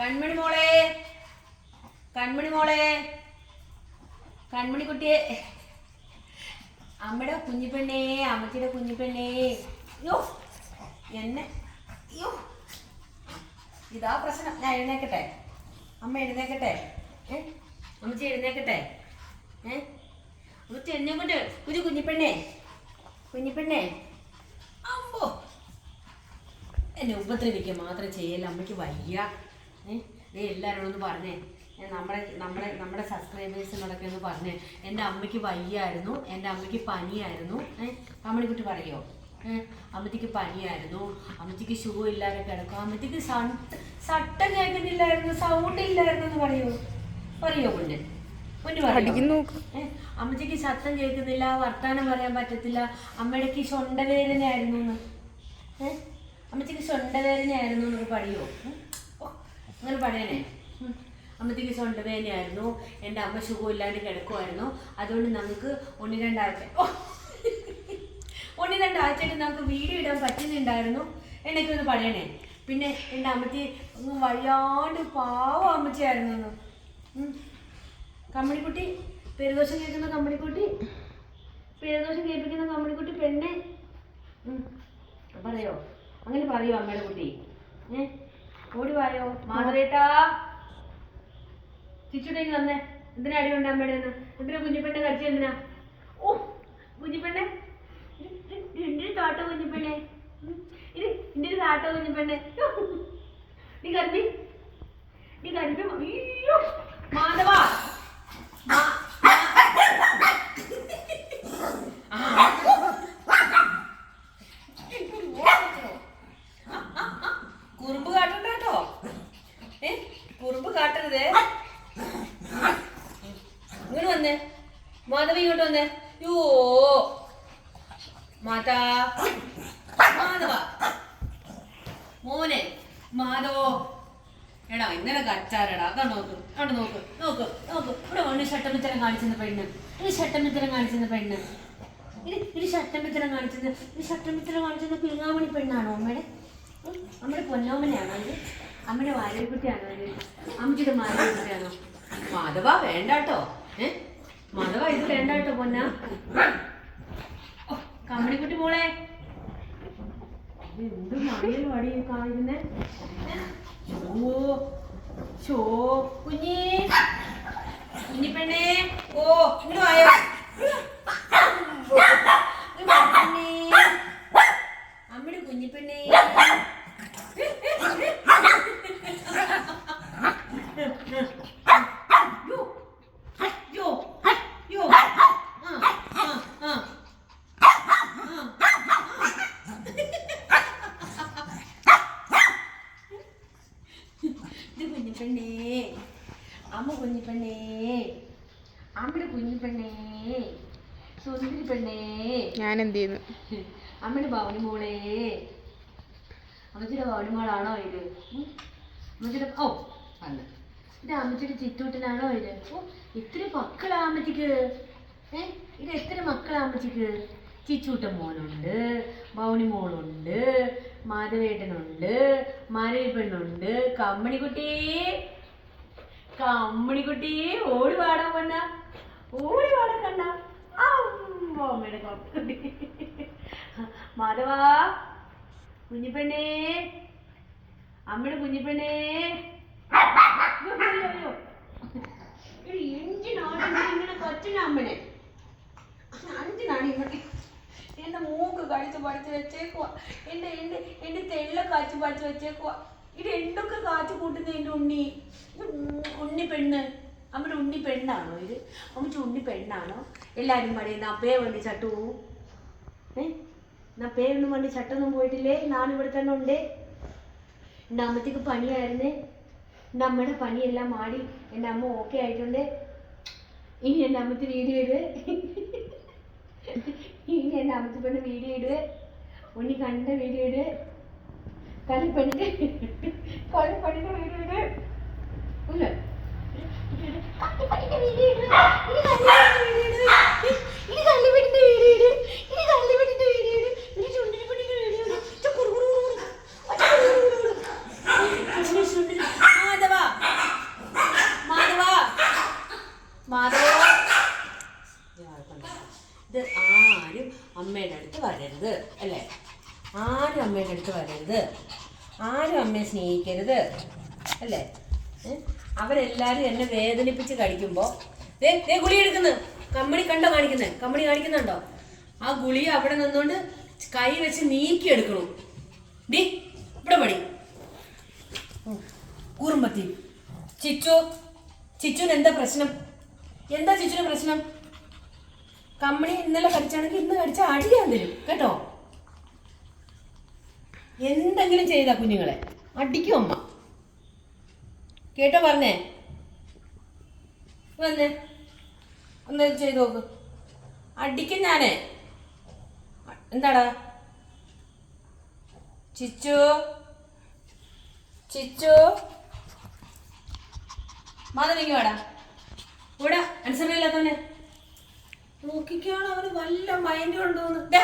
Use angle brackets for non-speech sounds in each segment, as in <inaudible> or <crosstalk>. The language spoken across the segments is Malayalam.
കൺമണി മോളെ. കൺമണി മോളെ. കൺമണി കുട്ടിയെ. അമ്മയുടെ കുഞ്ഞിപ്പെണ്ണേ അമ്മച്ചിയുടെ കുഞ്ഞിപ്പെണ്ണേ. യോ എന്നെ. യോ ഇതാ പ്രശ്നം. ഞാൻ എഴുന്നേക്കട്ടെ. അമ്മ എഴുന്നേക്കട്ടെ. ഏ? അമ്മച്ചി എഴുന്നേക്കട്ടെ. ഏ? അമ്മച്ചി എന്നെ കൊണ്ട് കുഞ്ഞു കുഞ്ഞിപ്പെണ്ണേ. കുഞ്ഞിപ്പെണ്ണേ. അമ്പോ. എന്നെ ഉപദ്രവിക്കുക മാത്രം ചെയ്യല്ല. അമ്മയ്ക്ക് വയ്യ. ഏ എല്ലാവരോടും ഒന്ന് പറഞ്ഞേ. നമ്മുടെ നമ്മുടെ നമ്മുടെ സബ്സ്ക്രൈബേഴ്സിനോടൊക്കെ ഒന്ന് പറഞ്ഞേ. എന്റെ അമ്മയ്ക്ക് വയ്യായിരുന്നു എന്റെ അമ്മയ്ക്ക് പനിയായിരുന്നു. ഏ അമ്മണിക്കുട്ടി പറയോ? ഏഹ് അമ്മത്തിക്ക് പനിയായിരുന്നു അമ്മത്തിക്ക് ഷൂ ഇല്ലാതെ കിടക്കും അമ്മത്തിക്ക് സട്ട കേൾക്കുന്നില്ലായിരുന്നു സൗണ്ട് ഇല്ലായിരുന്നു എന്ന് പറയൂ? പറയോ കുഞ്ഞ് അമ്മച്ചിക്ക് ശബ്ദം കേൾക്കുന്നില്ല വർത്താനം പറയാൻ പറ്റത്തില്ല. അമ്മയ്ക്ക് ചൊണ്ടവേദനയായിരുന്നു എന്ന്. ഏ അമ്മച്ചിക്ക് ചൊണ്ടവേദനയായിരുന്നു എന്നൊക്കെ പറയോ? ഉം. ഓ, അങ്ങനെ പറയണേ. അമ്മത്തേക്ക് അമ്മച്ചിക്ക് ഷൊണ്ടവേദനയായിരുന്നു എന്റെ അമ്മ സുഖമില്ലാണ്ട് കിടക്കുമായിരുന്നു അതുകൊണ്ട് നമുക്ക് ഒന്ന് രണ്ടാഴ്ച ഓ. ഒന്ന് രണ്ടാഴ്ചയായിട്ട് നമുക്ക് വീഡിയോ ഇടാൻ പറ്റുന്നുണ്ടായിരുന്നു. എന്നൊക്കെ ഒന്ന് പറയണേ. പിന്നെ എന്റെ അമ്മത്തി വയ്യാണ്ട് പാവം അമ്മച്ചിയായിരുന്നു കമ്മണിക്കുട്ടി പെരുദോഷം കേൾക്കുന്ന കമ്മണിക്കുട്ടി പെരുദോഷം കേൾപ്പിക്കുന്ന കമ്മണിക്കുട്ടി പെണ്ണെ. പറയോ? അങ്ങനെ പറയോ അമ്മയുടെ കുട്ടി. ഏ? ഓടി വായോ? മാധവേട്ടാ ചിച്ചുടേക്ക് വന്നേ. എന്തിനാ അടി കൊണ്ട് അമ്മയുടെ നിന്ന് എന്തിനാ കുഞ്ഞിപ്പെണ്ണെ കടിച്ചു എന്തിനാ? ഓ കുഞ്ഞിപ്പെണ്ണെ. എന്റെ താട്ടോ കുഞ്ഞിപ്പെണ്ണെ. ഇത് എന്റെ താട്ടോ കുഞ്ഞിപ്പെണ്ണെ. നീ കരുതി നീ കരുതി അയ്യോ. മാധവ. ആ. കുറുമ്പ് കാട്ടണ്ട കേട്ടോ ഏ കുറുമ്പ് കാട്ടരുതേ ഇങ്ങോട്ട് വന്നേ മാധവ ഇങ്ങോട്ട് വന്നേ യോ മാതാ മാധവ മാധവോ? എടാ ഇന്നലെ കച്ചാരടാ. അതാ നോക്ക് അവിടെ നോക്ക് നോക്ക് നോക്ക്. ഇവിടെ ഒന്ന് ഷട്ടമിത്തരം കാണിച്ചെന്ന പെണ്ണ്. ഇത് ഷട്ടമിത്തരം കാണിച്ചെന്ന പെണ്ണ്. ഇത് ഇനി ഷട്ടമിത്തരം കാണിച്ചത് ഇത് ഷട്ടമിത്തരം കാണിച്ചത് പിങ്ങാമണി പെണ്ണാണോ അമ്മയുടെ? അമ്മയുടെ പൊന്നോമനയാണോ ഇത്? അമ്മയുടെ വാര്യക്കുട്ടിയാണോ ഇത്? അമ്മച്ചിയുടെ മാര്യക്കുട്ടിയാണോ മാധവ വേണ്ട കേട്ടോ ഏ? മാധവ ഇത് വേണ്ട കേട്ടോ പൊന്ന കമ്മണിക്കുട്ടി മോളെ. എന്ത് മണിയിൽ വടി കാണിക്കുന്നേ ഓ ഷോ കുഞ്ഞി. കുഞ്ഞിപ്പെണ്ണേ. ഓ ഇങ്ങോട്ട് വായോ ഇങ്ങ് വാ പെണ്ണേ. അമ്മയുടെ കുഞ്ഞിപ്പെണ്ണേ യോ, യോ, യോ. ആ, ആ, ആ. ഇത് കുഞ്ഞിപ്പെണ്ണേ അമ്മ കുഞ്ഞിപ്പെണ്ണേ അമ്മയുടെ കുഞ്ഞിപ്പെണ്ണേ സുന്ദരി പെണ്ണേ. ഞാൻ എന്ത് ചെയ്യുന്നു അമ്മയുടെ ഭവനി മോളെ. അമ്മച്ചിയുടെ ഭവനി മോളാണോ ഇത്? അമ്മച്ചിയുടെ ഓ അല്ല ഇത് അമ്മച്ചിയുടെ ചിറ്റൂട്ടനാണോ ഇത്? ഓ ഇത്ര മക്കളാ അമ്മച്ചിക്ക്. ഏ ഇത് എത്ര മക്കളാ അമ്മച്ചിക്ക്? ചിച്ചൂട്ടൻ മോനുണ്ട് ഭവനി മോളുണ്ട് മാധവേട്ടനുണ്ട് മാരവി പെണ്ണുണ്ട് കമ്മണിക്കുട്ടി. കമ്മണിക്കുട്ടി ഓടി പാടാൻ പെണ്ണ ഓടി പാടാൻ കണ്ട അമ്മയുടെ കമ്മണിക്കുട്ടി. മാധവ കുഞ്ഞിപ്പെണ്ണേ. അമ്മയുടെ കുഞ്ഞിപ്പെണ്ണേ. എന്റെ മൂക്ക് കടിച്ച് പഠിച്ചു വെച്ചേക്കുവാ. എന്റെ എന്റെ എന്റെ തെള്ള കാച്ചു പഠിച്ചു വെച്ചേക്കുവാ. ഇത് എന്തൊക്കെ കാറ്റ് കൂട്ടുന്ന ഉണ്ണി? ഉണ്ണി പെണ്ണ്. അമ്മയുടെ ഉണ്ണി പെണ്ണാണോ ഇത്? അമ്മച്ച ഉണ്ണി പെണ്ണാണോ? എല്ലാരും പറയുന്ന അപ്പേ വേണ്ടി ചട്ടു. ഏ? എന്നാ പേരൊന്നും വേണ്ടി ചട്ടൊന്നും പോയിട്ടില്ലേ? നാണിവിടെ തന്നെ ഉണ്ടേ. എന്റെ അമ്മത്തേക്ക് പണിയായിരുന്നേ എന്റെ അമ്മയുടെ പണിയെല്ലാം മാടി എന്റെ അമ്മ ഓക്കെ ആയിട്ടുണ്ട്. ഇനി എന്റെ അമ്മത്ത് വീഡിയോ ഇടുവേ <laughs> ഇനി എന്റെ അമ്മയ്ക്ക് പെണ്ണ് വീഡിയോ ഇടുവേ ഉണ്ണി കണ്ട വീഡിയോ ഇടുവേ കളി ഇത് ആരും അമ്മയുടെ അടുത്ത് വരരുത് അല്ലെ ചുണ്ടി. അടുത്ത് വരരുത് ആരും അമ്മയെ സ്നേഹിക്കരുത്. അല്ലേ? അവരെല്ലാവരും എന്നെ വേദനിപ്പിച്ച് കഴിക്കുമ്പോൾ ദേ ദേ ഗുളി എടുക്കുന്നു. കമ്പണി കണ്ടോ കാണിക്കുന്നത് കമ്പണി കാണിക്കുന്നുണ്ടോ? ആ ഗുളി അവിടെ നിന്നുകൊണ്ട് കൈ വെച്ച് നീക്കി എടുക്കണം. ഡി ഇവിടെ പടി. കൂറുമ്പത്തി. ചിച്ചു ചിച്ചുവിന് എന്താ പ്രശ്നം? എന്താ ചിച്ചുവിന് പ്രശ്നം? കമ്പണി ഇന്നലെ കടിച്ചാണെങ്കിൽ ഇന്ന് കടിച്ച അടിയാൻ തരും കേട്ടോ? എന്തെങ്കിലും ചെയ്താ കുഞ്ഞുങ്ങളെ? അടിക്കും അമ്മ. കേട്ടോ പറഞ്ഞേ? വന്നേ. ഒന്ന് ചെയ്ത് നോക്ക്. അടിക്കും ഞാനേ. എന്താടാ? ചിച്ചു? ചിച്ചു? മാധവിക്ക് വേടാ. ഇവിടെ അനുസരണയില്ലാത്തവനെ നോക്കിക്കാണ് അവന് വല്ല മൈൻഡ് കൊണ്ടുപോകുന്നു.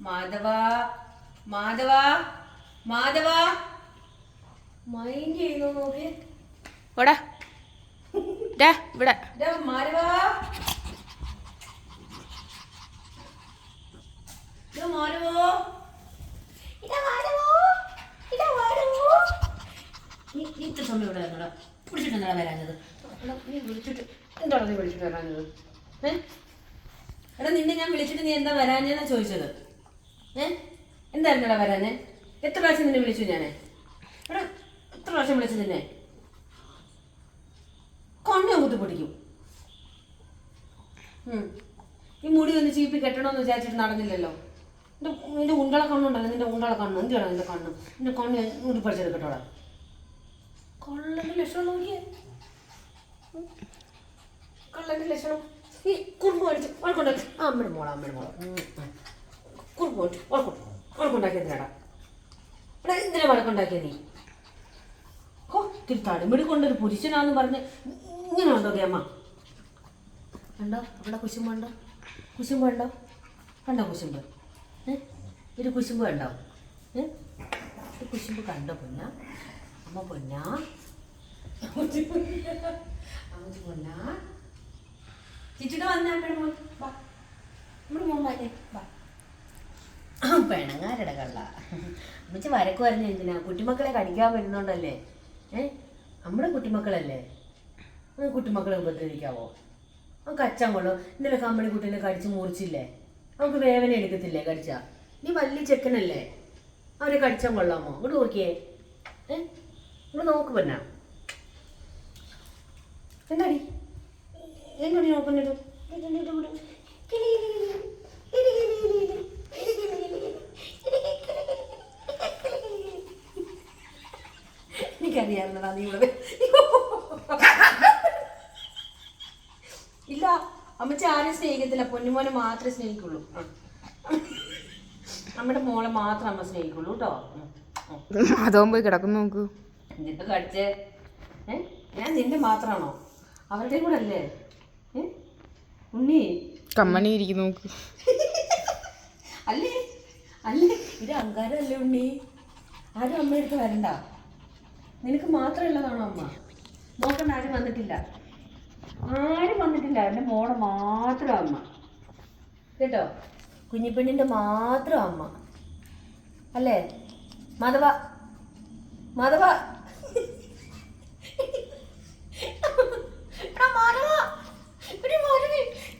മാധവ മാധവ. മാധവ. മൈൻഡ് ചെയ്യുന്നു നോക്കി. ഇവിടെ. മാധവ. ഡാ, മാധവോ. ഇതാ മാധവോ. ഇതാ മാധവോ. നീ- നീ ഇത്ര സമയം ഇവിടെ വന്നോടാ. വിളിച്ചിട്ട് എന്താ വരാഞ്ഞത്? എടാ, നീ വിളിച്ചിട്ട് എന്താണ് നീ വിളിച്ചിട്ട് വരാഞ്ഞത്? ഏ? എടാ നിന്നെ ഞാൻ വിളിച്ചിട്ട് നീ എന്താ വരാഞ്ഞെന്നാ ചോദിച്ചത്? ഏ? എന്തായിരുന്നടാ വരാഞ്ഞേ? എത്ര പ്രാവശ്യം നിന്നെ വിളിച്ചു എടാ എത്ര പ്രാവശ്യം വിളിച്ചു നിന്നെ? കണ്ണു കുത്തി പൊടിക്കും ഈ മുടി ഒന്ന് ചീപ്പി കെട്ടണമെന്ന് വിചാരിച്ചിട്ട് നടന്നില്ലല്ലോ. നിന്റെ നിന്റെ ഉണ്ടള കണ്ണുണ്ടല്ലോ നിന്റെ ഉണ്ടള കണ്ണ്. എന്തിനാണ് നിന്റെ കണ്ണ്? നിന്റെ കണ്ണ് ഞാൻ ഊരി പഠിച്ചെടുക്കട്ടോടാ കള്ളന്റെ ലക്ഷണം നോക്കിയേ. കള്ളന്റെ ലക്ഷണം. ഈ കുറുമ്പ് കഴിച്ച് വഴക്കുണ്ടാക്കി. ആ അമ്മയുടെ മോള അമ്മയുടെ മോള. കുറുമ്പ് കഴിച്ച് വഴക്കു വഴക്കുണ്ടാക്കി എന്തിനാടാ എന്തിനാ വഴക്കുണ്ടാക്കിയ നീ? ഓ ഇത്തിരി തടിമിടി കൊണ്ടൊരു പുരുഷനാന്ന് പറഞ്ഞ് ഇങ്ങനെ ഉണ്ടോ അമ്മ? കണ്ടോ? അവിടെ കുശുമ്പ് ഉണ്ടോ? കുശുമ്പ് ഉണ്ടോ? കണ്ടോ കുശുമ്പ്? ഏ? ഒരു കുശുമ്പ് കണ്ടോ? ഏ? കുശുമ്പ് കണ്ടോ പൊന്ന? അമ്മ പൊന്ന? അമ്മ പൊന്ന? ചിച്ചിട്ട് വന്നാ അമ്മയുടെ മോൻ. വാ. നമ്മുടെ മോൻ വാ. പെണങ്ങാരുടെ കള്ള. അമ്മച്ചി വരക്ക് പറഞ്ഞ എന്തിനാ? കുട്ടിമക്കളെ കടിക്കാൻ വരുന്നോണ്ടല്ലേ? ഏ? നമ്മുടെ കുട്ടിമക്കളല്ലേ? കുട്ടിമക്കളെ ഉപദ്രവിക്കാവോ? നമുക്ക് അച്ഛൻ കൊള്ളു. ഇന്നലെ കമ്പനി കുട്ടീനെ കടിച്ച് മുറിച്ചില്ലേ? നമുക്ക് വേവന എടുക്കത്തില്ലേ കടിച്ച? നീ വലിയ ചെക്കനല്ലേ? അവരെ കടിച്ച കൊള്ളാമോ? ഇങ്ങോട്ട് നോക്കിയേ. ഏ? ഇങ്ങോട്ട് നോക്ക് പൊന്ന. എന്താടി എന്താടി നോക്കുന്നത് എനിക്കറിയാവുന്നതാ നീ ഇവിടെ ഇല്ല അമ്മച്ചി ആരെയും സ്നേഹിക്കത്തില്ല. പൊന്നുമോനെ മാത്രമേ സ്നേഹിക്കുള്ളൂ. നമ്മുടെ മോളെ മാത്രം അമ്മ സ്നേഹിക്കുള്ളൂ കേട്ടോ. അതോൻ പോയി കിടക്കുന്നു നോക്ക്. നിന്റെ കടിച്ച്. ഞാൻ നിന്റെ മാത്രമാണോ അവരുടെയും കൂടെ അല്ലേ ഉണ്ണി. കമ്മണി ഇരിക്കുന്നു നോക്ക്. അല്ലേ? അല്ലേ? ഇത് അഹങ്കാരമല്ലേ ഉണ്ണി? ആരും അമ്മ എടുത്ത് വരണ്ട. നിനക്ക് മാത്രമുള്ളതാണോ അമ്മ? നോക്കണ്ട ആരും വന്നിട്ടില്ല. ആരും വന്നിട്ടില്ല. എന്റെ മോളെ മാത്രം അമ്മ. കേട്ടോ? കുഞ്ഞിപ്പെണ്ണിന്റെ മാത്രം അമ്മ. അല്ലേ? മധവ മധവ.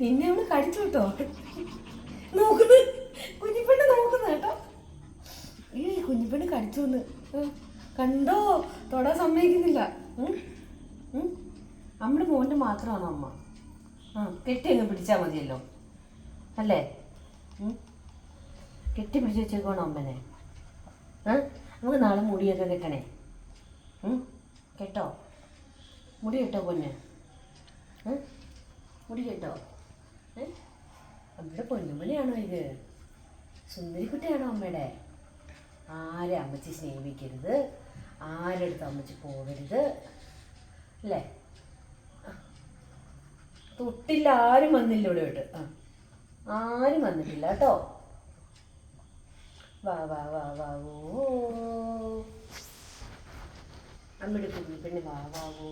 നിന്നെ ഒന്ന് കടിച്ചു കേട്ടോ. നോക്കുന്നു കുഞ്ഞിപ്പെണ്ണ് നോക്കുന്നു കേട്ടോ. ഈ കുഞ്ഞിപ്പെണ്ണ് കടിച്ചു കണ്ടോ? തൊടാൻ സമ്മതിക്കുന്നില്ല? നമ്മുടെ മോന്റെ മാത്രമാണ് അമ്മ? ആ കെട്ടി അങ്ങ് പിടിച്ചാൽ മതിയല്ലോ. അല്ലേ? കെട്ടി പിടിച്ച് വെച്ചേക്കോണം അമ്മനെ? ആ നമുക്ക് നാളെ മുടിയൊക്കെ കെട്ടണേ? കേട്ടോ? മുടി കെട്ടോ പൊന്നെ? മുടി കേട്ടോ? അവിടെ അമ്മയുടെ ഇത്? സുന്ദരിക്കുട്ടിയാണോ അമ്മയുടെ? ആരെ അമ്മച്ചി സ്നേഹിക്കരുത്? ആരെടുത്ത് അമ്മച്ചി പോകരുത് അല്ലേ? തൊട്ടില്ല ആരും വന്നില്ല ഇവിടെ വിട്ട് ആ ആരും വന്നിട്ടില്ല കേട്ടോ. വാ വാ വാ വാ ഓ അമ്മയുടെ കുഞ്ഞു വാ വാ ഓ